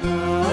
Oh.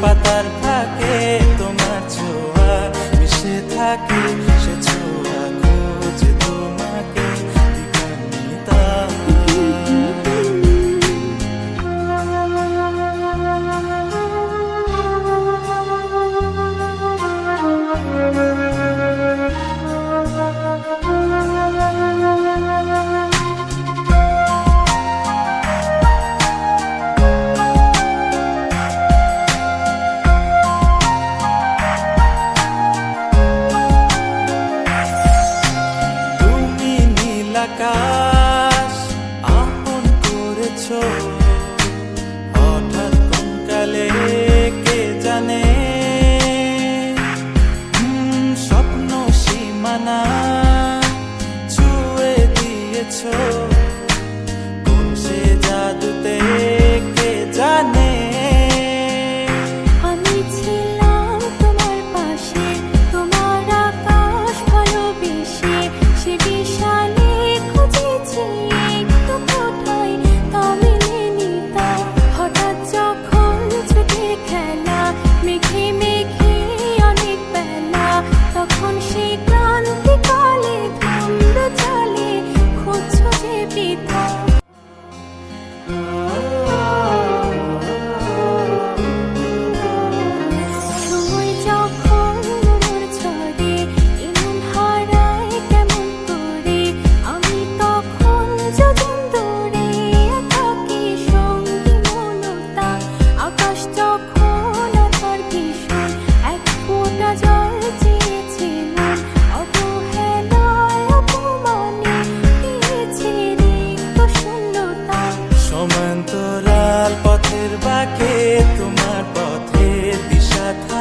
patar আকাশ আপন করেছ। হঠাৎ কোনকালে কে জানে? স্বপ্ন সীমানা ছুঁয়ে দিয়েছ।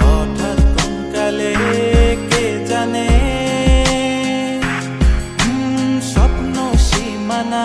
হঠাৎ কোনকালে কে জানে? স্বপ্ন সীমানা